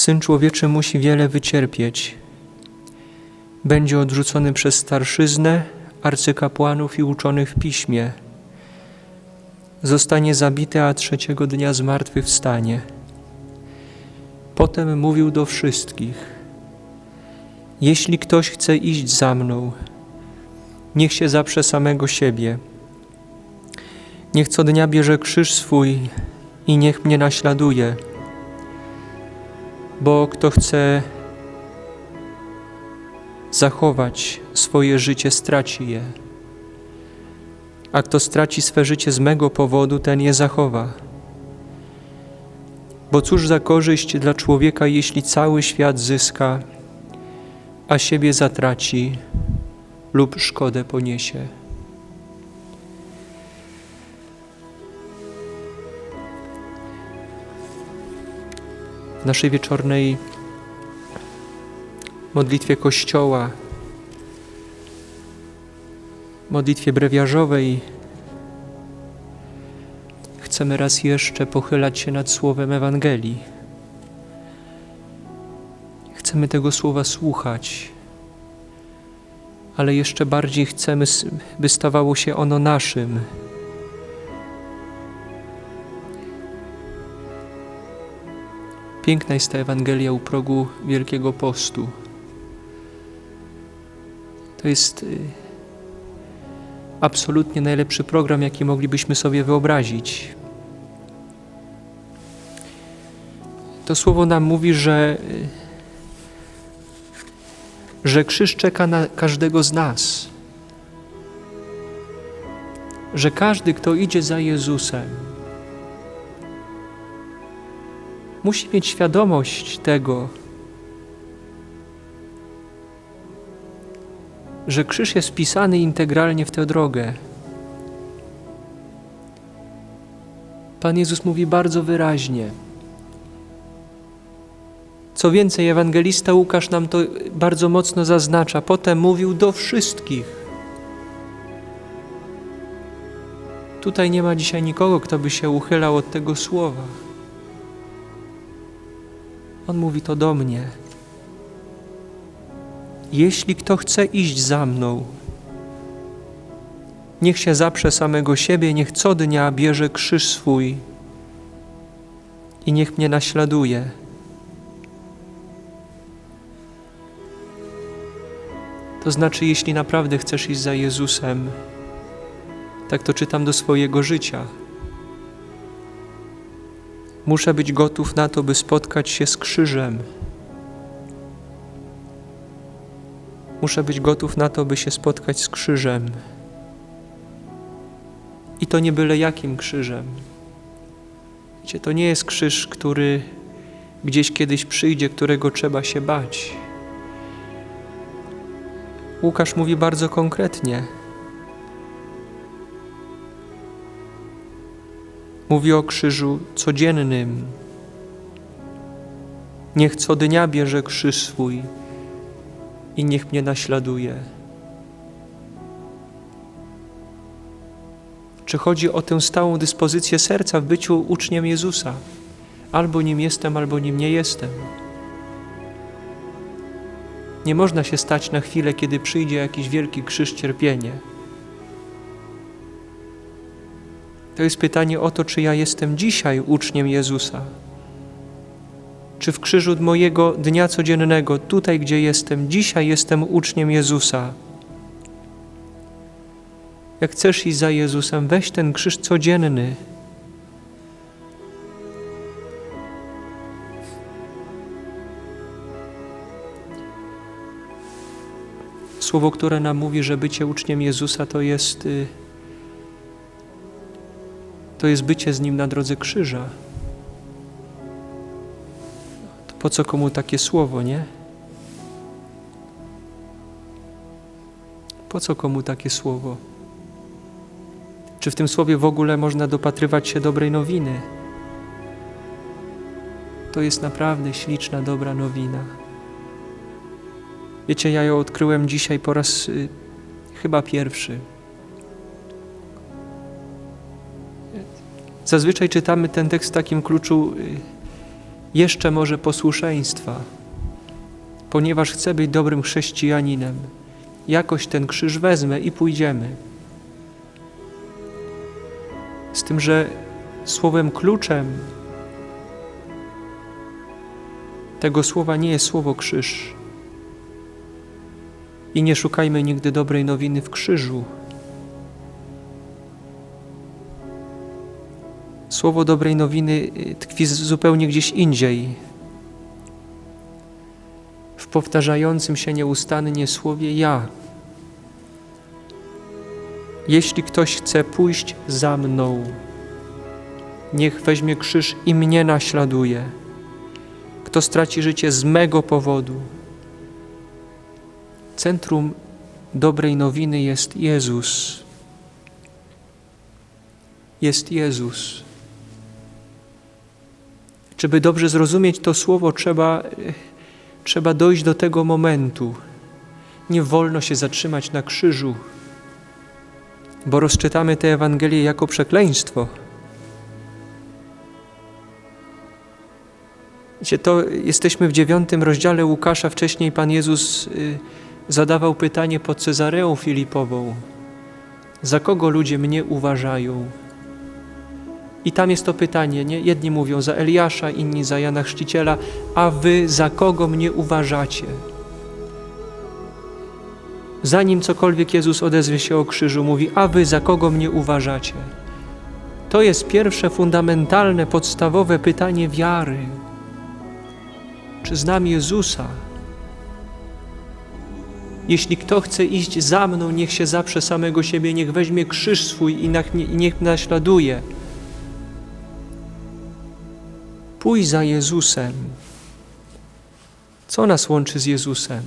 Syn człowieczy musi wiele wycierpieć. Będzie odrzucony przez starszyznę, arcykapłanów i uczonych w piśmie. Zostanie zabity, a trzeciego dnia zmartwychwstanie. Potem mówił do wszystkich: Jeśli ktoś chce iść za mną, niech się zaprze samego siebie. Niech co dnia bierze krzyż swój i niech mnie naśladuje. Bo kto chce zachować swoje życie, straci je. A kto straci swe życie z mego powodu, ten je zachowa. Bo cóż za korzyść dla człowieka, jeśli cały świat zyska, a siebie zatraci lub szkodę poniesie. W naszej wieczornej modlitwie Kościoła, modlitwie brewiarzowej, chcemy raz jeszcze pochylać się nad Słowem Ewangelii. Chcemy tego Słowa słuchać, ale jeszcze bardziej chcemy, by stawało się ono naszym. Piękna jest ta Ewangelia u progu Wielkiego Postu. To jest y, absolutnie najlepszy program, jaki moglibyśmy sobie wyobrazić. To słowo nam mówi, że, y, że krzyż czeka na każdego z nas. Że każdy, kto idzie za Jezusem, musi mieć świadomość tego, że krzyż jest wpisany integralnie w tę drogę. Pan Jezus mówi bardzo wyraźnie. Co więcej, ewangelista Łukasz nam to bardzo mocno zaznacza. Potem mówił do wszystkich. Tutaj nie ma dzisiaj nikogo, kto by się uchylał od tego słowa. On mówi to do mnie. Jeśli kto chce iść za mną, niech się zaprze samego siebie, niech co dnia bierze krzyż swój i niech mnie naśladuje. To znaczy, jeśli naprawdę chcesz iść za Jezusem, tak to czytam do swojego życia. Muszę być gotów na to, by spotkać się z krzyżem. Muszę być gotów na to, by się spotkać z krzyżem. I to nie byle jakim krzyżem. Wiecie, to nie jest krzyż, który gdzieś kiedyś przyjdzie, którego trzeba się bać. Łukasz mówi bardzo konkretnie. Mówi o krzyżu codziennym. Niech co dnia bierze krzyż swój i niech mnie naśladuje. Czy chodzi o tę stałą dyspozycję serca w byciu uczniem Jezusa? Albo nim jestem, albo nim nie jestem. Nie można się stać na chwilę, kiedy przyjdzie jakiś wielki krzyż cierpienie. To jest pytanie o to, czy ja jestem dzisiaj uczniem Jezusa. Czy w krzyżu mojego dnia codziennego, tutaj gdzie jestem, dzisiaj jestem uczniem Jezusa. Jak chcesz iść za Jezusem, weź ten krzyż codzienny. Słowo, które nam mówi, że bycie uczniem Jezusa to jest, y, to jest bycie z Nim na drodze krzyża. To po co komu takie słowo, nie? Po co komu takie słowo? Czy w tym słowie w ogóle można dopatrywać się dobrej nowiny? To jest naprawdę śliczna, dobra nowina. Wiecie, ja ją odkryłem dzisiaj po raz y, chyba pierwszy. Zazwyczaj czytamy ten tekst w takim kluczu: y, jeszcze może posłuszeństwa, ponieważ chcę być dobrym chrześcijaninem. Jakoś ten krzyż wezmę i pójdziemy. Z tym, że słowem kluczem tego słowa nie jest słowo krzyż. I nie szukajmy nigdy dobrej nowiny w krzyżu. Słowo dobrej nowiny y, tkwi zupełnie gdzieś indziej. W powtarzającym się nieustannie słowie ja. Jeśli ktoś chce pójść za mną, niech weźmie krzyż i mnie naśladuje. Kto straci życie z mego powodu, Centrum dobrej nowiny jest Jezus. Jest Jezus. Żeby dobrze zrozumieć to słowo, trzeba, trzeba dojść do tego momentu. Nie wolno się zatrzymać na krzyżu, bo rozczytamy tę Ewangelię jako przekleństwo. Wiecie, to jesteśmy w dziewiątym rozdziale Łukasza. Wcześniej Pan Jezus y, zadawał pytanie pod Cezareą Filipową: Za kogo ludzie mnie uważają? I tam jest to pytanie, nie? Jedni mówią za Eliasza, inni za Jana Chrzciciela, a wy za kogo mnie uważacie? Zanim cokolwiek Jezus odezwie się o krzyżu, mówi: A wy za kogo mnie uważacie? To jest pierwsze fundamentalne, podstawowe pytanie wiary. Czy znam Jezusa? Jeśli kto chce iść za mną, niech się zaprze samego siebie, niech weźmie krzyż swój i niech, naśladuje. Pójdź za Jezusem. Co nas łączy z Jezusem?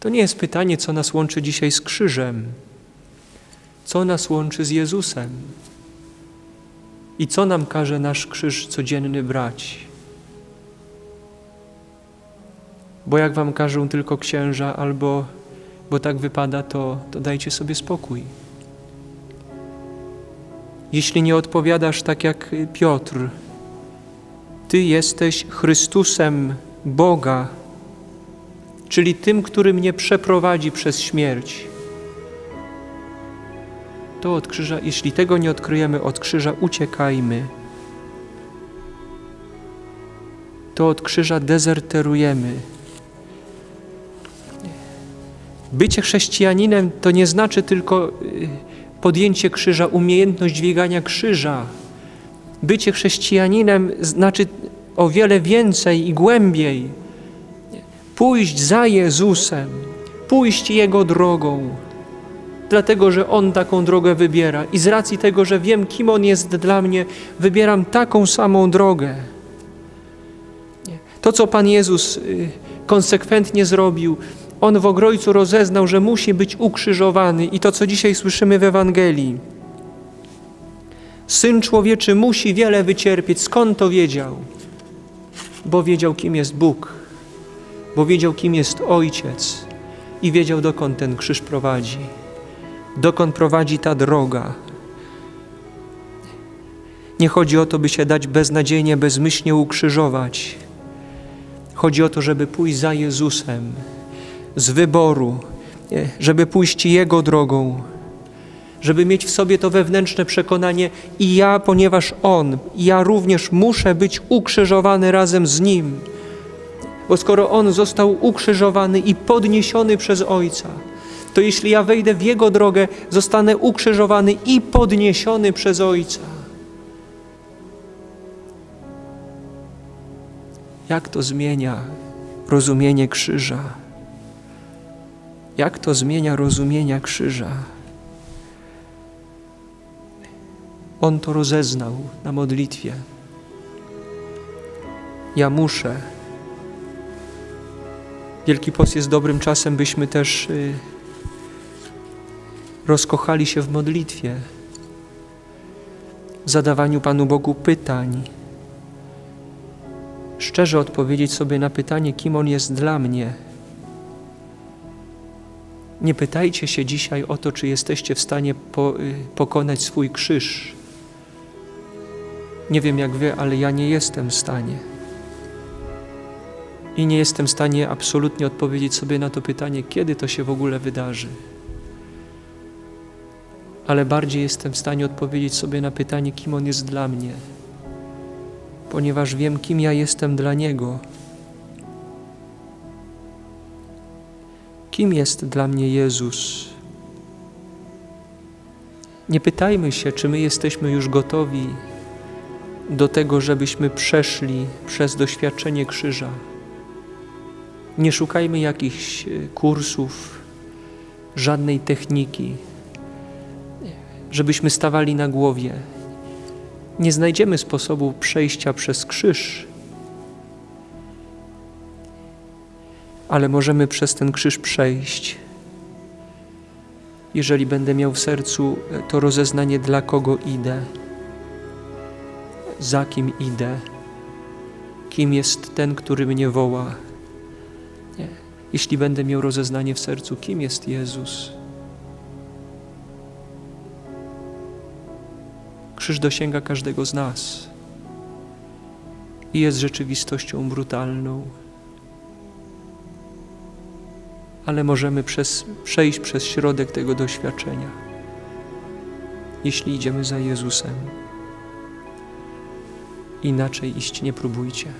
To nie jest pytanie, co nas łączy dzisiaj z krzyżem. Co nas łączy z Jezusem? I co nam każe nasz krzyż codzienny brać? Bo jak wam każą tylko księża, albo bo tak wypada, to, to dajcie sobie spokój. Jeśli nie odpowiadasz tak jak Piotr, Ty jesteś Chrystusem Boga, czyli tym, który mnie przeprowadzi przez śmierć. To od krzyża, jeśli tego nie odkryjemy od krzyża, uciekajmy. To od krzyża dezerterujemy. Bycie chrześcijaninem to nie znaczy tylko y, podjęcie krzyża, umiejętność dźwigania krzyża. Bycie chrześcijaninem znaczy o wiele więcej i głębiej. Pójść za Jezusem, pójść Jego drogą, dlatego że On taką drogę wybiera i z racji tego, że wiem, kim On jest dla mnie, wybieram taką samą drogę. To, co Pan Jezus y, konsekwentnie zrobił, on w Ogrojcu rozeznał, że musi być ukrzyżowany i to, co dzisiaj słyszymy w Ewangelii. Syn człowieczy musi wiele wycierpieć. Skąd to wiedział? Bo wiedział, kim jest Bóg, bo wiedział, kim jest Ojciec i wiedział, dokąd ten krzyż prowadzi, dokąd prowadzi ta droga. Nie chodzi o to, by się dać beznadziejnie, bezmyślnie ukrzyżować. Chodzi o to, żeby pójść za Jezusem z wyboru, żeby pójść Jego drogą, żeby mieć w sobie to wewnętrzne przekonanie i ja, ponieważ On, ja również muszę być ukrzyżowany razem z Nim. Bo skoro On został ukrzyżowany i podniesiony przez Ojca, to jeśli ja wejdę w Jego drogę, zostanę ukrzyżowany i podniesiony przez Ojca. Jak to zmienia rozumienie krzyża? Jak to zmienia rozumienia krzyża? On to rozeznał na modlitwie. Ja muszę. Wielki Post jest dobrym czasem, byśmy też y, rozkochali się w modlitwie, w zadawaniu Panu Bogu pytań. Szczerze odpowiedzieć sobie na pytanie, kim On jest dla mnie nie pytajcie się dzisiaj o to, czy jesteście w stanie po, y, pokonać swój krzyż. Nie wiem jak wy, ale ja nie jestem w stanie. I nie jestem w stanie absolutnie odpowiedzieć sobie na to pytanie, kiedy to się w ogóle wydarzy. Ale bardziej jestem w stanie odpowiedzieć sobie na pytanie, kim On jest dla mnie, ponieważ wiem, kim ja jestem dla Niego. Kim jest dla mnie Jezus? Nie pytajmy się, czy my jesteśmy już gotowi do tego, żebyśmy przeszli przez doświadczenie krzyża. Nie szukajmy jakichś e, kursów, żadnej techniki, żebyśmy stawali na głowie. Nie znajdziemy sposobu przejścia przez krzyż, ale możemy przez ten krzyż przejść. Jeżeli będę miał w sercu e, to rozeznanie, dla kogo idę, za kim idę, kim jest ten, który mnie woła. Nie. Jeśli będę miał rozeznanie w sercu, kim jest Jezus. Krzyż dosięga każdego z nas i jest rzeczywistością brutalną, ale możemy przez, przejść przez środek tego doświadczenia, jeśli idziemy za Jezusem. Inaczej iść nie próbujcie.